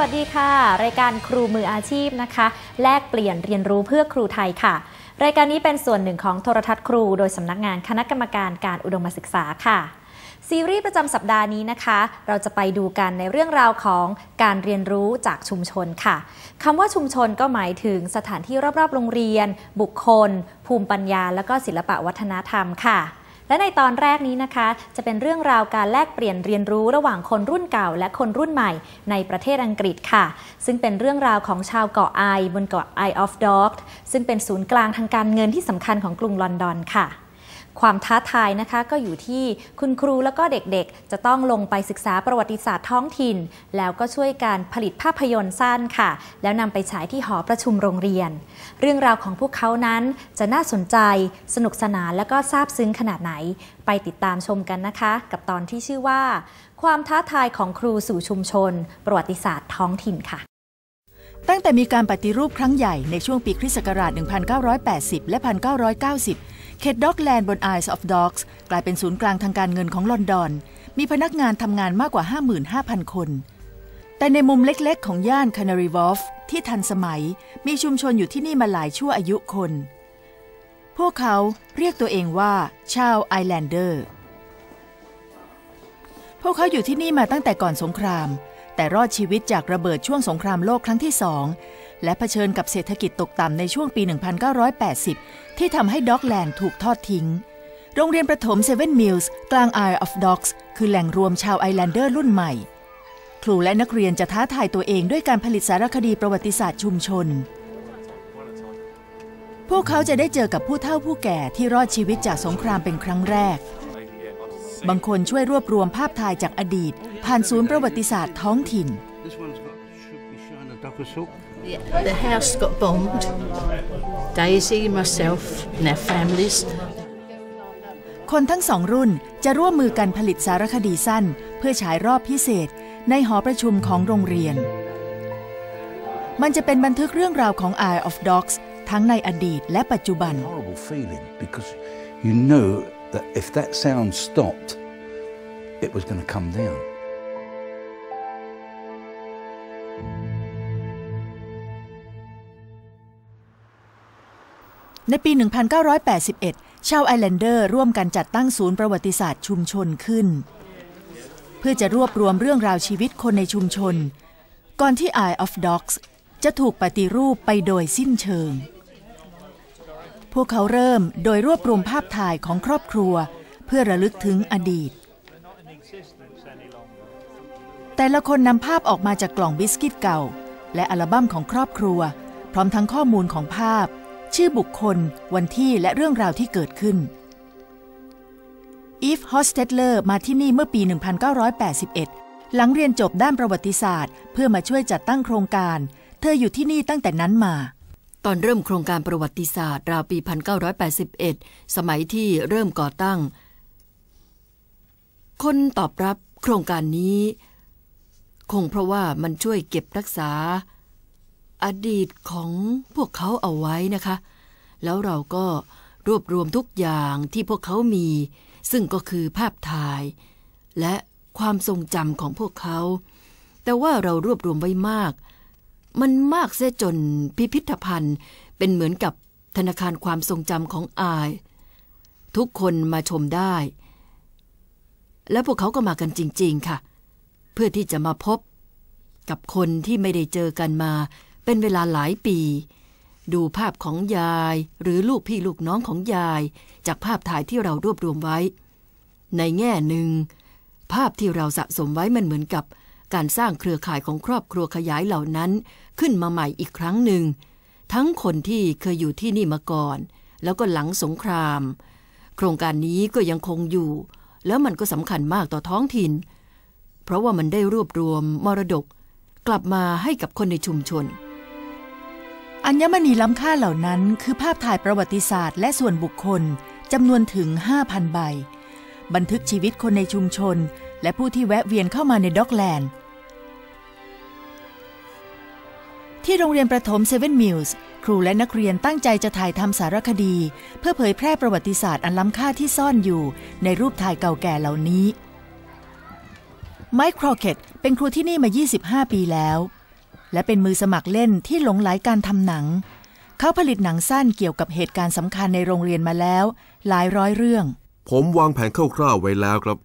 วัสดีค่ะ รายการครูมืออาชีพนะคะ แลกเปลี่ยนเรียนรู้เพื่อครูไทยค่ะ รายการนี้เป็นส่วนหนึ่งของโทรทัศน์ครู โดยสำนักงานคณะกรรมการการอุดมศึกษาค่ะ ซีรีส์ประจำสัปดาห์นี้นะคะ เราจะไปดูกันในเรื่องราวของการเรียนรู้จากชุมชนค่ะคำว่าชุมชนก็หมายถึงสถานที่รอบๆ โรงเรียน บุคคล ภูมิปัญญา และก็ศิลปะวัฒนธรรมค่ะ และในตอนแรกนี้นะคะ จะเป็นเรื่องราวการแลกเปลี่ยนเรียนรู้ระหว่างคนรุ่นเก่า และคนรุ่นใหม่ในประเทศอังกฤษค่ะ ซึ่งเป็นเรื่องราวของชาวเกาะไอบนเกาะไอออฟด็อกซึ่งเป็นศูนย์กลางทางการเงินที่สำคัญของกรุงลอนดอนค่ะ ความท้าทายนะคะก็อยู่ที่คุณครูแล้วก็เด็กๆ จะต้องลงไปศึกษาประวัติศาสตร์ท้องถิ่น แล้วก็ช่วยการผลิตภาพยนตร์สั้นค่ะ แล้วนำไปฉายที่หอประชุมโรงเรียน เรื่องราวของพวกเขานั้นจะน่าสนใจ สนุกสนานและก็ซาบซึ้งขนาดไหน ไปติดตามชมกันนะคะ กับตอนที่ชื่อว่า ความท้าทายของครูสู่ชุมชน ประวัติศาสตร์ท้องถิ่นค่ะ ตั้งแต่มีการปฏิรูปครั้งใหญ่ในช่วงปีคริสต์ศักราช 1980 และ 1990 เขตด็อกแลนด์บน Isle of Dogs กลายเป็นศูนย์กลางทางการเงินของลอนดอน มีพนักงานทำงานมากกว่า 55,000 คน แต่ในมุมเล็กๆ ของย่าน Canary Wharf ที่ทันสมัย มีชุมชนอยู่ที่นี่มาหลายชั่วอายุคน พวกเขาเรียกตัวเองว่าชาวไอแลนเดอร์ พวกเขาอยู่ที่นี่มาตั้งแต่ก่อนสงคราม แต่รอดชีวิตจากระเบิดช่วงสงครามโลกครั้งที่สองและเผชิญกับเศรษฐกิจตกต่ำในช่วงปี 1980 ที่ทำให้ด็อกแลนด์ถูกทอดทิ้ง โรงเรียนประถมเซเว่นมิลส์กลาง Isle of Dogs คือแหล่งรวมชาวไอแลนเดอร์รุ่นใหม่ ครูและนักเรียนจะท้าทายตัวเองด้วยการผลิตสารคดีประวัติศาสตร์ชุมชน พวกเขาจะได้เจอกับผู้เฒ่าผู้แก่ที่รอดชีวิตจากสงครามเป็นครั้งแรก บางคนช่วยรวบรวมภาพถ่ายจากอดีต ผ่านศูนย์ประวัติศาสตร์ท้องถิ่น This one's got should be showing a duck or sook. Yeah, the house got bombed. Daisy, myself, and our families. คนทั้งสองรุ่นจะร่วมมือกันผลิตสารคดีสั้น เพื่อฉายรอบพิเศษ ในหอประชุมของโรงเรียน มันจะเป็นบันทึกเรื่องราวของ Isle of Dogs ทั้งในอดีตและปัจจุบัน Horrible feeling because you know that if that sound stopped, it was going to come down. ในปี 1981 ชาวไอแลนเดอร์ร่วมกันจัดตั้งศูนย์ประวัติศาสตร์ชุมชนขึ้น เพื่อจะรวบรวมเรื่องราวชีวิตคนในชุมชน ก่อนที่ Eye of Dogs จะถูกปฏิรูปไปโดยสิ้นเชิง พวกเขาเริ่มโดยรวบรวมภาพถ่ายของครอบครัว เพื่อระลึกถึงอดีต แต่ละคนนำภาพออกมาจากกล่องบิสกิตเก่า และอัลบั้มของครอบครัว พร้อมทั้งข้อมูลของภาพ ชื่อบุคคล วันที่และเรื่องราวที่เกิดขึ้นอีฟฮอสเตเลอร์มาที่นี่เมื่อปี 1981 หลังเรียนจบด้านประวัติศาสตร์ เพื่อมาช่วยจัดตั้งโครงการ เธออยู่ที่นี่ตั้งแต่นั้นมา ตอนเริ่มโครงการประวัติศาสตร์ ราวปี 1981 สมัยที่เริ่มก่อตั้ง คนตอบรับโครงการนี้ คงเพราะว่ามันช่วยเก็บรักษา อดีตของพวกเขาเอาไว้นะคะ แล้วเราก็รวบรวมทุกอย่างที่พวกเขามี ซึ่งก็คือภาพถ่าย และความทรงจำของพวกเขา แต่ว่าเรารวบรวมไว้มาก มันมากเสียจนพิพิธภัณฑ์ เป็นเหมือนกับธนาคารความทรงจำของอาย ทุกคนมาชมได้ และพวกเขาก็มากันจริง ๆ ค่ะ เพื่อที่จะมาพบ กับคนที่ไม่ได้เจอกันมา เป็นเวลาหลายปี ดูภาพของยาย หรือลูกพี่ลูกน้องของยาย จากภาพถ่ายที่เรารวบรวมไว้ ในแง่หนึ่ง ภาพที่เราสะสมไว้มันเหมือนกับ การสร้างเครือข่ายของครอบครัวขยายเหล่านั้น ขึ้นมาใหม่อีกครั้งหนึ่ง ทั้งคนที่เคยอยู่ที่นี่มาก่อน แล้วก็หลังสงคราม โครงการนี้ก็ยังคงอยู่ แล้วมันก็สำคัญมากต่อท้องถิ่น เพราะว่ามันได้รวบรวมมรดก กลับมาให้กับคนในชุมชนอัญมณีล้ำค่าเหล่านั้นคือภาพถ่ายประวัติศาสตร์และส่วนบุคคลจำนวนถึง 5,000 ใบ บันทึกชีวิตคนในชุมชน และผู้ที่แวะเวียนเข้ามาในด็อกแลนด์ ที่โรงเรียนประถมเซเว่นมิลส์ครูและนักเรียนตั้งใจจะถ่ายทำสารคดี เพื่อเผยแพร่ประวัติศาสตร์อันล้ำค่าที่ซ่อนอยู่ในรูปถ่ายเก่าแก่เหล่านี้ ไมค์ครอเกตเป็นครูที่นี่มา 25 ปีแล้ว และเป็นมือสมัครเล่นที่หลงไหลการทำหนัง เขาผลิตหนังสั้นเกี่ยวกับเหตุการณ์สำคัญในโรงเรียนมาแล้ว หลายร้อยเรื่อง ผมวางแผนคร่าวๆไว้แล้วครับ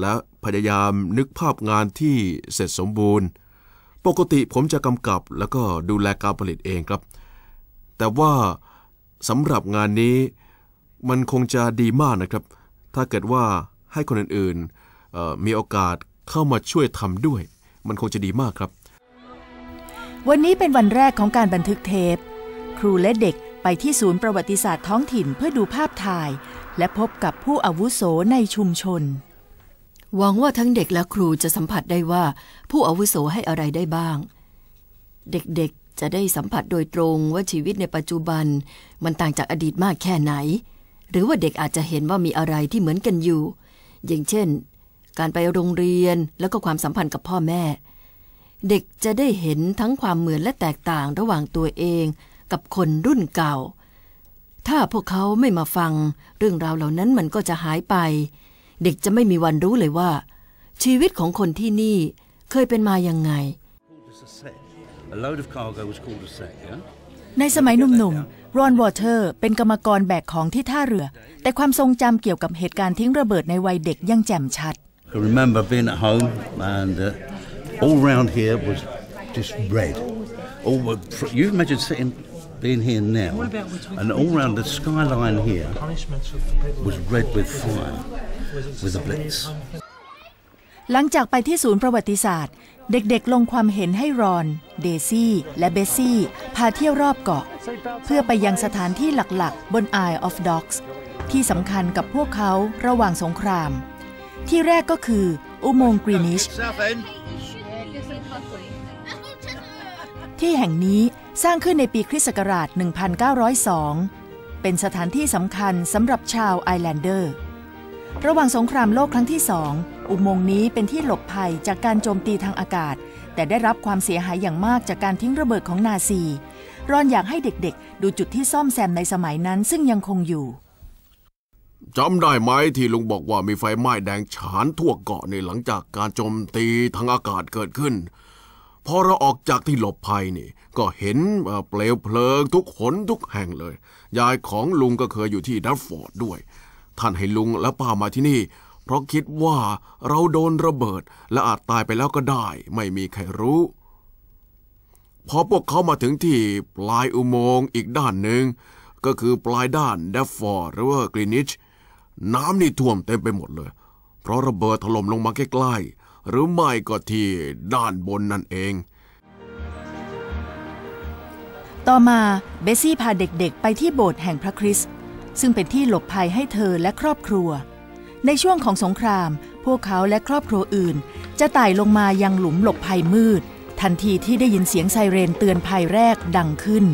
และพยายามนึกภาพงานที่เสร็จสมบูรณ์ ปกติผมจะกำกับแล้วก็ดูแลการผลิตเองครับ แต่ว่าสำหรับงานนี้มันคงจะดีมากนะครับ ถ้าเกิดว่าให้คนอื่นๆมีโอกาสเข้ามาช่วยทำด้วย มันคงจะดีมากครับ วันนี้เป็นวันแรกของการบันทึกเทป ครูและเด็กไปที่ศูนย์ประวัติศาสตร์ท้องถิ่นเพื่อดูภาพถ่าย และพบกับผู้อาวุโสในชุมชน หวังว่าทั้งเด็กและครูจะสัมผัสได้ว่า ผู้อาวุโสให้อะไรได้บ้าง เด็กๆจะได้สัมผัสโดยตรงว่าชีวิตในปัจจุบัน มันต่างจากอดีตมากแค่ไหน หรือว่าเด็กอาจจะเห็นว่ามีอะไรที่เหมือนกันอยู่ อย่างเช่น การไปโรงเรียนแล้วก็ความสัมพันธ์กับพ่อแม่ เด็กจะได้เห็นทั้งความเหมือนและแตกต่างระหว่างตัวเองกับคนรุ่นเก่า ถ้าพวกเขาไม่มาฟัง เรื่องราวเหล่านั้นมันก็จะหายไป เด็กจะไม่มีวันรู้เลยว่า ชีวิตของคนที่นี่เคยเป็นมายังไง A load of cargo was called a sack, yeah? ในสมัยหนุ่มๆ รอนวอเตอร์เป็นกรรมกรแบกของที่ท่าเรือ แต่ความทรงจำเกี่ยวกับเหตุการณ์ทิ้งระเบิดในวัยเด็กยังแจ่มชัด I remember being at home and uh, all round here was just red. All the- you imagine sitting, being here now, and all round the skyline here was red with fire, with the blitz. หลังจากไปที่ศูนย์ประวัติศาสตร์ เด็กๆ ลงความเห็นให้รอน เดซี่ และเบสซี่ พาเที่ยวรอบเกาะ เพื่อไปยังสถานที่หลักๆ บน Isle of Dogs ที่สำคัญกับพวกเขาระหว่างสงคราม ที่แรกก็คืออุโมงค์กรีนิช ที่แห่งนี้สร้างขึ้นในปีคริสต์ศักราช 1902 เป็นสถานที่สำคัญสำหรับชาวไอแลนเดอร์ ระหว่างสงครามโลกครั้งที่สองอุโมงค์นี้เป็นที่หลบภัยจากการโจมตีทางอากาศ แต่ได้รับความเสียหายอย่างมากจากการทิ้งระเบิดของนาซี รอนอยากให้เด็กๆ ดูจุดที่ซ่อมแซมในสมัยนั้นซึ่งยังคงอยู่จำได้ไหมที่ลุงบอกว่ามีไฟไหม้แดงฉานทั่วเกาะในหลังจากการโจมตีทางอากาศเกิดขึ้นพอเราออกจากที่หลบภัยนี่ ก็เห็นเอ่อเปลวเพลิงทุกหนทุกแห่งเลย ยายของลุงก็เคยอยู่ที่ดัฟฟอร์ดด้วย ท่านให้ลุงและป้ามาที่นี่ เพราะคิดว่าเราโดนระเบิด และอาจตายไปแล้วก็ได้ ไม่มีใครรู้ พอพวกเขามาถึงที่ปลายอุโมงค์อีกด้านหนึ่ง ก็คือปลายด้านเดฟฟอร์หรือว่ากรีนิช น้ำนี่ท่วมเต็มไปหมดเลย เพราะระเบิดถล่มลงมาใกล้ๆ หรือไม่ก็ที่ด้านบนนั่นเองต่อมาเบสซี่พาเด็กๆ ไปที่โบสถ์แห่งพระคริสต์ ซึ่งเป็นที่หลบภัยให้เธอและครอบครัว ในช่วงของสงคราม พวกเขาและครอบครัวอื่น จะไต่ลงมายังหลุมหลบภัยมืด ทันทีที่ได้ยินเสียงไซเรนเตือนภัยแรกดังขึ้น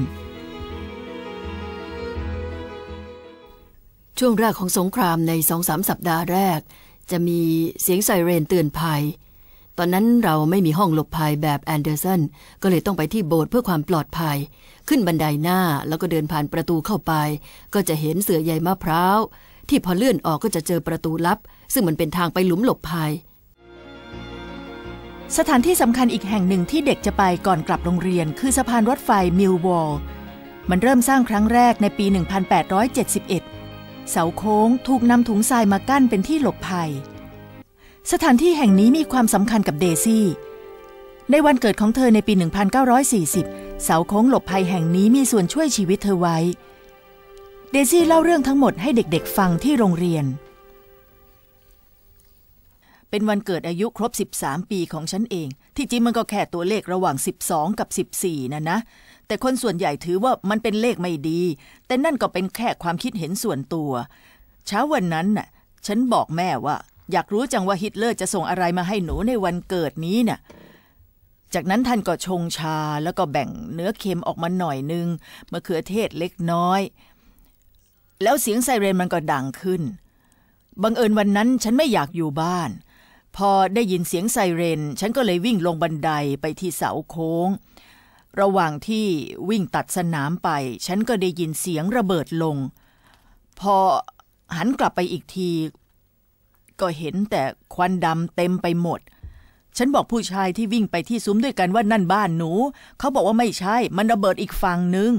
ช่วงแรกของสงครามในสองสามสัปดาห์แรก จะมีเสียงไซเรนเตือนภัย ตอนนั้นเราไม่มีห้องหลบภัยแบบแอนเดอร์สันก็เลยต้องไปที่โบสถ์เพื่อความปลอดภัย ขึ้นบันไดหน้าแล้วก็เดินผ่านประตูเข้าไป ก็จะเห็นเสือใยมะพร้าว ที่พอเลื่อนออกก็จะเจอประตูลับ ซึ่งมันเป็นทางไปหลุมหลบภัย สถานที่สำคัญอีกแห่งหนึ่งที่เด็กจะไปก่อนกลับโรงเรียน คือสะพานรถไฟมิลวอลมันเริ่มสร้างครั้งแรกในปี 1871 เสาโค้งถูกนำถุงทรายมากั้นเป็นที่หลบภัย สถานที่แห่งนี้มีความสำคัญกับเดซี่ ในวันเกิดของเธอในปี 1940 เสาโค้งหลบภัยแห่งนี้มีส่วนช่วยชีวิตเธอไว้ เดซี่เล่าเรื่องทั้งหมดให้เด็กๆฟังที่โรงเรียน เป็นวันเกิดอายุครบ 13 ปีของฉันเอง ที่จริงมันก็แค่ตัวเลขระหว่าง 12 กับ 14 นะนะ แต่คนส่วนใหญ่ถือว่ามันเป็นเลขไม่ดี แต่นั่นก็เป็นแค่ความคิดเห็นส่วนตัว เช้าวันนั้นน่ะ ฉันบอกแม่ว่า อยากรู้จังว่าฮิตเลอร์จะส่งอะไรมาให้หนูในวันเกิดนี้น่ะจากนั้นท่านก็ชงชาแล้วก็แบ่งเนื้อเค็มออกมาหน่อยนึงมะเขือเทศเล็กน้อย แล้วเสียงไซเรนมันก็ดังขึ้น บังเอิญวันนั้นฉันไม่อยากอยู่บ้าน พอได้ยินเสียงไซเรน ฉันก็เลยวิ่งลงบันไดไปที่เสาโค้ง ระหว่างที่วิ่งตัดสนามไป ฉันก็ได้ยินเสียงระเบิดลง พอหันกลับไปอีกที ก็เห็นแต่ควันดำเต็มไปหมด ฉันบอกผู้ชายที่วิ่งไปที่ซุ้มด้วยกันว่านั่นบ้านหนู เขาบอกว่าไม่ใช่ มันระเบิดอีกฝั่งหนึ่ง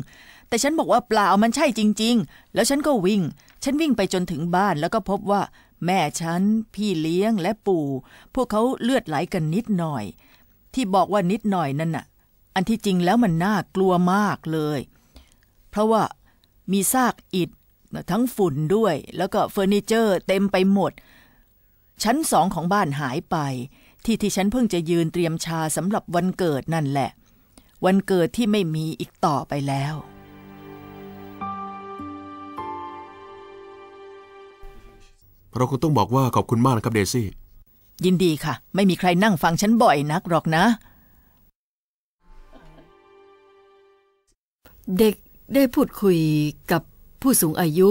แต่ฉันบอกว่าเปล่ามันใช่จริง ๆ แล้วฉันก็วิ่ง ฉันวิ่งไปจนถึงบ้านแล้วก็พบว่า แม่ฉัน พี่เลี้ยงและปู่ พวกเขาเลือดไหลกันนิดหน่อย ที่บอกว่านิดหน่อยนั่นน่ะ อันที่จริงแล้วมันน่ากลัวมากเลย เพราะว่ามีซากอิฐทั้งฝุ่นด้วย แล้วก็เฟอร์นิเจอร์เต็มไปหมด ชั้นสองของบ้านหายไป ที่ที่ฉันเพิ่งจะยืนเตรียมชาสำหรับวันเกิดนั่นแหละ วันเกิดที่ไม่มีอีกต่อไปแล้ว เราคงต้องบอกว่าขอบคุณมากนะครับเดซี่ ยินดีค่ะ ไม่มีใครนั่งฟังฉันบ่อยนักหรอกนะ เด็กได้พูดคุยกับผู้สูงอายุ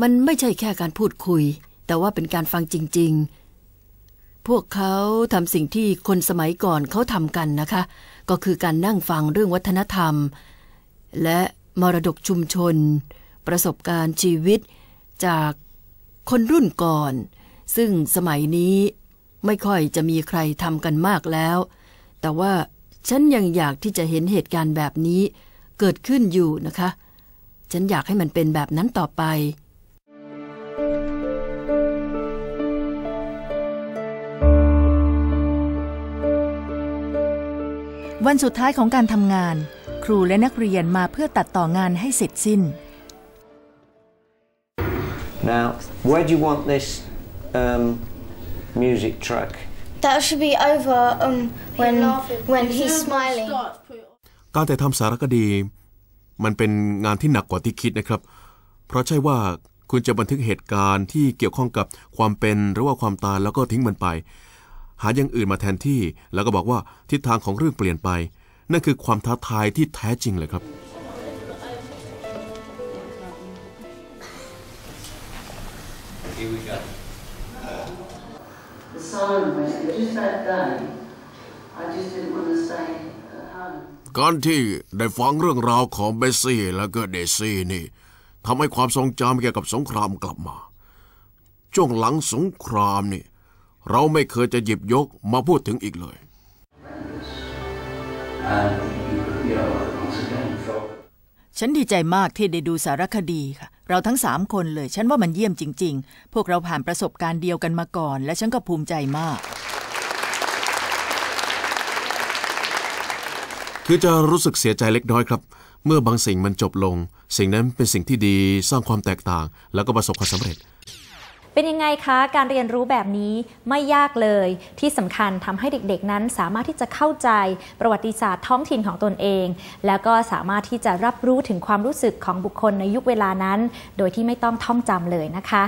มันไม่ใช่แค่การพูดคุย แต่ว่าเป็นการฟังจริง ๆ พวกเขาทำสิ่งที่คนสมัยก่อนเขาทำกันนะคะ ก็คือการนั่งฟังเรื่องวัฒนธรรม และมรดกชุมชน ประสบการณ์ชีวิตจากคนรุ่นก่อน ซึ่งสมัยนี้ไม่ค่อยจะมีใครทำกันมากแล้ว แต่ว่าฉันยังอยากที่จะเห็นเหตุการณ์แบบนี้เกิดขึ้นอยู่นะคะ ฉันอยากให้มันเป็นแบบนั้นต่อไป วันสุดท้ายของการทำงาน ครูและนักเรียนมาเพื่อตัดต่องานให้เสร็จสิ้น Now, where do you want this um, music track? That should be over um, when when he's smiling. การแต่ายทำสารคดี มันเป็นงานที่หนักกว่าที่คิดนะครับ เพราะใช่ว่าคุณจะบันทึกเหตุการณ์ที่เกี่ยวข้องกับความเป็นหรือว่าความตายแล้วก็ทิ้งมันไป หาอย่างอื่นมาแทนที่ แล้วก็บอกว่าทิศทางของเรื่องเปลี่ยนไป นั่นคือความท้าทายที่แท้จริงเลยครับ the silent way. But just that day, I just didn't want to stay at home. การที่ได้ฟังเรื่องราวของเบสซี่และก็เดซี่นี่ทำให้ความทรงจำเกี่ยวกับสงครามกลับมา ช่วงหลังสงครามนี่ เราไม่เคยจะหยิบยกมาพูดถึงอีกเลย And you know, once again, felt ฉันดีใจมากที่ได้ดูสารคดีค่ะ เราทั้งสามคนเลย ฉันว่ามันเยี่ยมจริง ๆ พวกเราผ่านประสบการณ์เดียวกันมาก่อน และฉันก็ภูมิใจมาก คือจะรู้สึกเสียใจเล็กน้อยครับ เมื่อบางสิ่งมันจบลง สิ่งนั้นเป็นสิ่งที่ดีสร้างความแตกต่าง แล้วก็ประสบความสำเร็จ เป็นยังไงคะ การเรียนรู้แบบนี้ไม่ยากเลย ที่สำคัญทำให้เด็กๆนั้นสามารถที่จะเข้าใจประวัติศาสตร์ท้องถิ่นของตนเอง แล้วก็สามารถที่จะรับรู้ถึงความรู้สึกของบุคคลในยุคเวลานั้น โดยที่ไม่ต้องท่องจำเลยนะคะ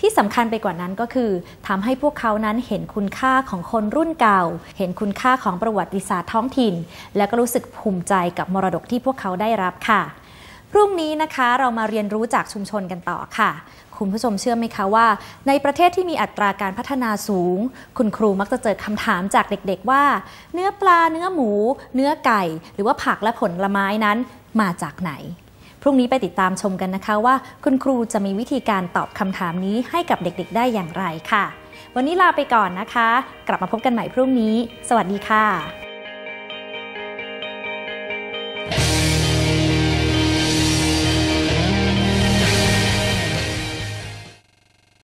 ที่สำคัญไปกว่านั้นก็คือทำให้พวกเขานั้นเห็นคุณค่าของคนรุ่นเก่า เห็นคุณค่าของประวัติศาสตร์ท้องถิ่น และก็รู้สึกภูมิใจกับมรดกที่พวกเขาได้รับค่ะพรุ่งนี้นะคะเรามาเรียนรู้จากชุมชนกันต่อค่ะ คุณผู้ชมเชื่อไหมคะว่า ในประเทศที่มีอัตราการพัฒนาสูง คุณครูมักจะเจอคำถามจากเด็กๆว่า เนื้อปลาเนื้อหมู เนื้อไก่ หรือว่าผักและผลไม้นั้นมาจากไหน พรุ่งนี้ไปติดตามชมกันนะคะว่า คุณครูจะมีวิธีการตอบคำถามนี้ให้กับเด็กๆ ได้อย่างไรค่ะ วันนี้ลาไปก่อนนะคะ กลับมาพบกันใหม่พรุ่งนี้ สวัสดีค่ะ